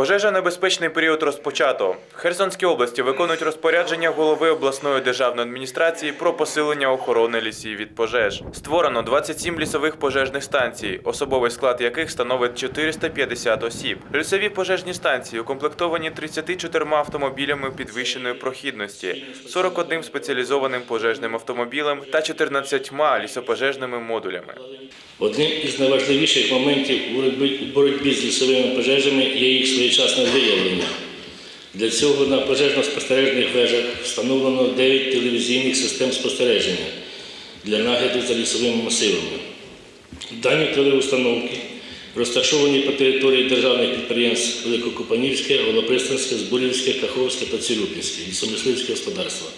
Пожежа небезпечний період розпочато. В Херсонській області виконують розпорядження голови обласної державної адміністрації про посилення охорони лісів від пожеж. Створено 27 лісових пожежних станцій, особовий склад яких становить 450 осіб. Лісові пожежні станції укомплектовані 34 автомобілями підвищеної прохідності, 41 спеціалізованим пожежним автомобілем та 14 лісопожежними модулями. Одним із найважливіших моментів у боротьбі з лісовими пожежами є їх своєчасне виявлення. Для цього на пожежно-спостережних вежах встановлено 9 телевізійних систем спостереження для нагляду за лісовими масивами. Дані телеустановки розташовані по території державних підприємств Великокупанівське, Голопристанське, Збурівське, Каховське та Цирюпінське лісомисливське господарства.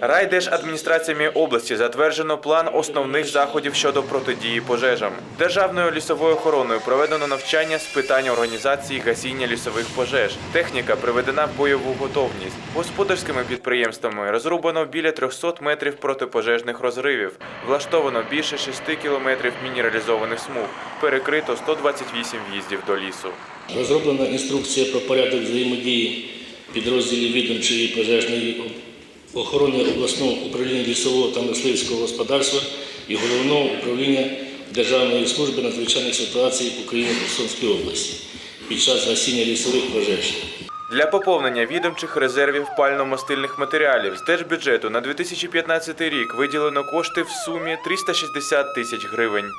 Райдержадміністраціями області затверджено план основних заходів щодо протидії пожежам. Державною лісовою охороною проведено навчання з питань організації гасіння лісових пожеж. Техніка приведена в бойову готовність. Господарськими підприємствами розрубано біля 300 метрів протипожежних розривів. Влаштовано більше 6 кілометрів мінералізованих смуг. Перекрито 128 в'їздів до лісу. Розроблена інструкція про порядок взаємодії підрозділів відомчої пожежної охорони обласного управління лісового та мисливського господарства і головного управління Державної служби надзвичайних ситуацій України в Херсонській області під час гасіння лісових пожеж. Для поповнення відомчих резервів пально-мастильних матеріалів з держбюджету на 2015 рік виділено кошти в сумі 360 тисяч гривень.